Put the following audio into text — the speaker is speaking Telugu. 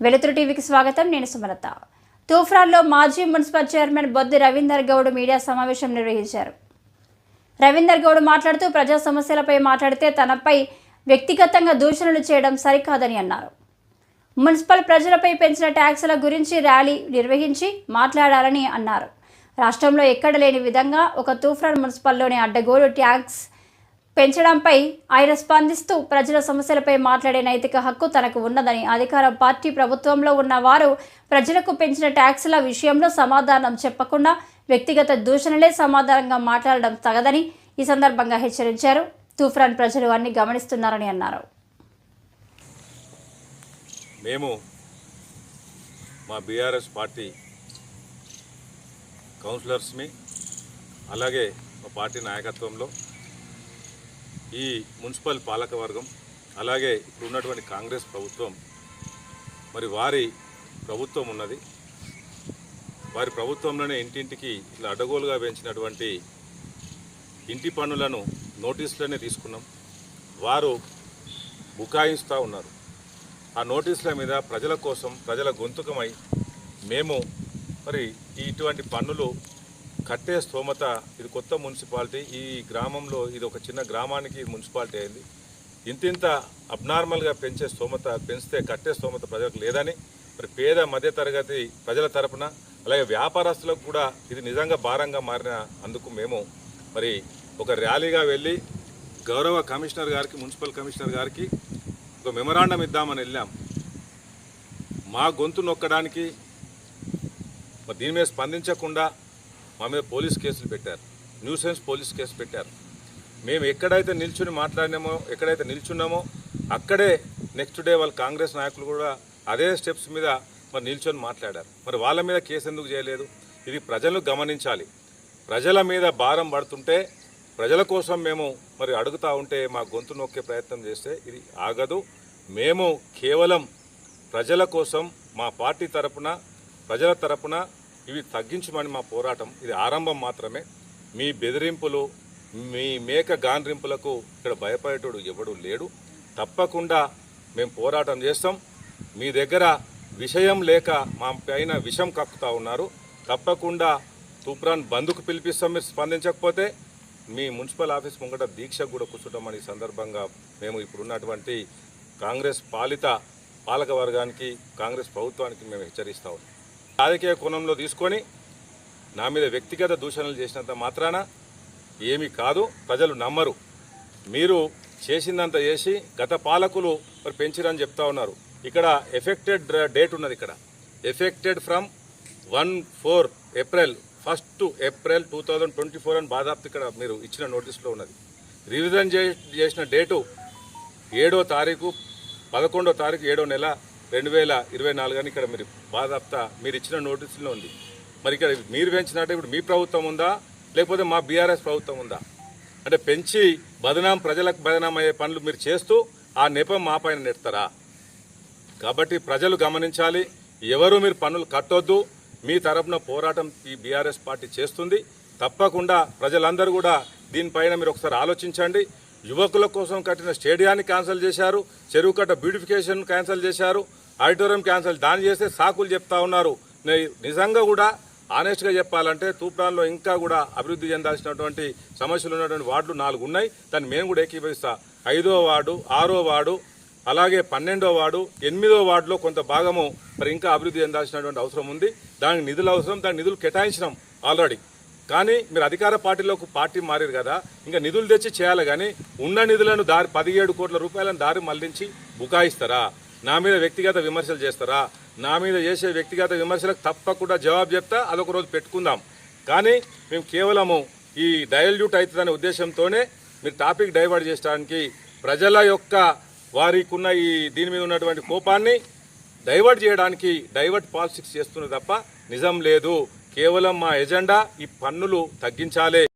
వెలుతురు టీవీకి స్వాగతం. నేను సుమలత. తూఫ్రాన్లో మాజీ municipal chairman Boddu Ravinder Goud media సమావేశం నిర్వహించారు. రవీందర్ గౌడ్ మాట్లాడుతూ ప్రజా సమస్యలపై మాట్లాడితే తనపై వ్యక్తిగతంగా దూషణలు చేయడం సరికాదని అన్నారు. మున్సిపల్ ప్రజలపై పెంచిన ట్యాక్సుల గురించి ర్యాలీ నిర్వహించి మాట్లాడాలని అన్నారు. రాష్ట్రంలో ఎక్కడ లేని విధంగా ఒక తూఫ్రాన్ మున్సిపల్లోని అడ్డగోలు ట్యాక్స్ పెంచడంపై ఆయన స్పందిస్తూ ప్రజల సమస్యలపై మాట్లాడే నైతిక హక్కు తనకు ఉన్నదని అధికార పార్టీ ప్రభుత్వంలో ఉన్న వారు ప్రజలకు పెంచిన ట్యాక్సుల విషయంలో సమాధానం చెప్పకుండా వ్యక్తిగత దూషణలే సమాధానంగా మాట్లాడడం తగదని ఈ సందర్భంగా హెచ్చరించారు. తూఫ్రాన్ ప్రజలు అన్ని గమనిస్తున్నారని అన్నారు. మేము మా బీఆర్ఎస్ పార్టీ కౌన్సిలర్స్ని అలాగే మా పార్టీ నాయకత్వంలో ఈ మున్సిపల్ పాలకవర్గం అలాగే ఇప్పుడు ఉన్నటువంటి కాంగ్రెస్ ప్రభుత్వం మరి వారి ప్రభుత్వం ఉన్నది. వారి ప్రభుత్వంలోనే ఇంటింటికి ఇలా అడ్డగోలుగా పెంచినటువంటి ఇంటి పన్నులను నోటీసులనే తీసుకున్నాం. వారు బుకాయిస్తూ ఉన్నారు. ఆ నోటీసుల మీద ప్రజల కోసం ప్రజల గొంతుకమై మేము మరి ఇటువంటి పన్నులు కట్టే స్తోమత ఇది కొత్త మున్సిపాలిటీ. ఈ గ్రామంలో ఇది ఒక చిన్న గ్రామానికి మున్సిపాలిటీ అయింది. ఇంతింత అబ్నార్మల్గా పెంచే స్తోమత పెంచితే కట్టే స్తోమత ప్రజలకు లేదని మరి పేద మధ్యతరగతి ప్రజల తరపున అలాగే వ్యాపారస్తులకు కూడా ఇది నిజంగా భారంగా మారిన అందుకు మేము మరి ఒక ర్యాలీగా వెళ్ళి గౌరవ కమిషనర్ గారికి మున్సిపల్ కమిషనర్ గారికి ఒక మెమరాండం ఇద్దామని వెళ్ళాం. మా గొంతు నొక్కడానికి దీని మీద స్పందించకుండా మా మీద పోలీస్ కేసులు పెట్టారు. న్యూసెన్స్ పోలీస్ కేసు పెట్టారు. మేము ఎక్కడైతే నిల్చుని మాట్లాడినామో ఎక్కడైతే నిల్చున్నామో అక్కడే నెక్స్ట్ డే వాళ్ళ కాంగ్రెస్ నాయకులు కూడా అదే స్టెప్స్ మీద మరి నిల్చొని మాట్లాడారు. మరి వాళ్ళ మీద కేసు ఎందుకు చేయలేదు? ఇది ప్రజలు గమనించాలి. ప్రజల మీద భారం పడుతుంటే ప్రజల కోసం మేము మరి అడుగుతా ఉంటే మా గొంతు నొక్కే ప్రయత్నం చేస్తే ఇది ఆగదు. మేము కేవలం ప్రజల కోసం మా పార్టీ తరపున ప్రజల తరపున ఇవి తగ్గించమని మా పోరాటం. ఇది ఆరంభం మాత్రమే. మీ బెదిరింపులు మీ మేక గాండ్రింపులకు ఇక్కడ భయపడేటోడు ఎవడు లేడు. తప్పకుండా మేము పోరాటం చేస్తాం. మీ దగ్గర విషయం లేక మా పైన విషం కక్కుతా ఉన్నారు. తప్పకుండా తూప్రాన్ బంధుకు పిలిపిస్తాం. మీరు స్పందించకపోతే మీ మున్సిపల్ ఆఫీస్ ముంగట దీక్ష కూడా కూర్చుంటామని ఈ సందర్భంగా మేము ఇప్పుడున్నటువంటి కాంగ్రెస్ పాలిత పాలక వర్గానికి కాంగ్రెస్ ప్రభుత్వానికి మేము హెచ్చరిస్తా ఉన్నాం. రాజకీయ కోణంలో తీసుకొని నా మీద వ్యక్తిగత దూషణలు చేసినంత మాత్రాన ఏమీ కాదు ప్రజలు నమ్మరు. మీరు చేసిందంత చేసి గత పాలకులు మరి పెంచిరని చెప్తా ఉన్నారు. ఇక్కడ ఎఫెక్టెడ్ డేట్ ఉన్నది ఇక్కడ. Effected from one four April first April two thousand twenty four అని బాధాప్తి ఇక్కడ మీరు ఇచ్చిన నోటీస్లో ఉన్నది. రివిజన్ చే చేసిన డేటు ఏడో తారీఖు పదకొండో తారీఖు ఏడో నెల రెండు వేల ఇరవై నాలుగు అని ఇక్కడ మీరు బాధాప్త మీరు ఇచ్చిన నోటీసులో ఉంది. మరి ఇక్కడ మీరు పెంచినట్టు ఇప్పుడు మీ ప్రభుత్వం ఉందా? లేకపోతే మా బీఆర్ఎస్ ప్రభుత్వం ఉందా? అంటే పెంచి బదనాం ప్రజలకు బదనాం అయ్యే పనులు మీరు చేస్తూ ఆ నెపం మా పైన నెడతారా? కాబట్టి ప్రజలు గమనించాలి ఎవరు మీరు పనులు కట్టొద్దు మీ తరపున పోరాటం ఈ బీఆర్ఎస్ పార్టీ చేస్తుంది. తప్పకుండా ప్రజలందరూ కూడా దీనిపైన మీరు ఒకసారి ఆలోచించండి. యువకుల కోసం కట్టిన స్టేడియాన్ని క్యాన్సిల్ చేశారు చెరువు కట్ట బ్యూటిఫికేషన్ క్యాన్సిల్ చేశారు ఆడిటోరియం క్యాన్సిల్ దాని చేస్తే సాకులు చెప్తా ఉన్నారు. నిజంగా కూడా ఆనెస్ట్గా చెప్పాలంటే తూప్రాన్లో ఇంకా కూడా అభివృద్ధి చెందాల్సినటువంటి సమస్యలు ఉన్నటువంటి వార్డులు నాలుగు ఉన్నాయి. దాన్ని మేము కూడా ఏకీభవిస్తా. ఐదో వార్డు ఆరో వార్డు అలాగే పన్నెండో వార్డు ఎనిమిదో వార్డులో కొంత భాగము మరి ఇంకా అభివృద్ధి చెందాల్సినటువంటి అవసరం ఉంది. దానికి నిధులు అవసరం దానికి నిధులు కేటాయించినాం ఆల్రెడీ కానీ మీరు అధికార పార్టీలోకి పార్టీ మారారు కదా ఇంకా నిధులు తెచ్చి చేయాలి కానీ ఉన్న నిధులను దారి పదిహేడు కోట్ల రూపాయలను దారి మళ్ళించి బుకాయిస్తారా? నా మీద వ్యక్తిగత విమర్శలు చేస్తారా? నా మీద చేసే వ్యక్తిగత విమర్శలకు తప్పకుండా జవాబు చెప్తా అదొక రోజు పెట్టుకుందాం. కానీ మేము కేవలము ఈ డైల్యూట్ అవుతుందనే ఉద్దేశంతోనే మీరు టాపిక్ డైవర్ట్ చేయడానికి ప్రజల యొక్క వారికి ఉన్న ఈ దీని మీద ఉన్నటువంటి కోపాన్ని డైవర్ట్ చేయడానికి డైవర్ట్ పాలిటిక్స్ చేస్తున్నది తప్ప నిజం లేదు. కేవలం మా ఎజెండా ఈ పన్నులు తగ్గించాలి.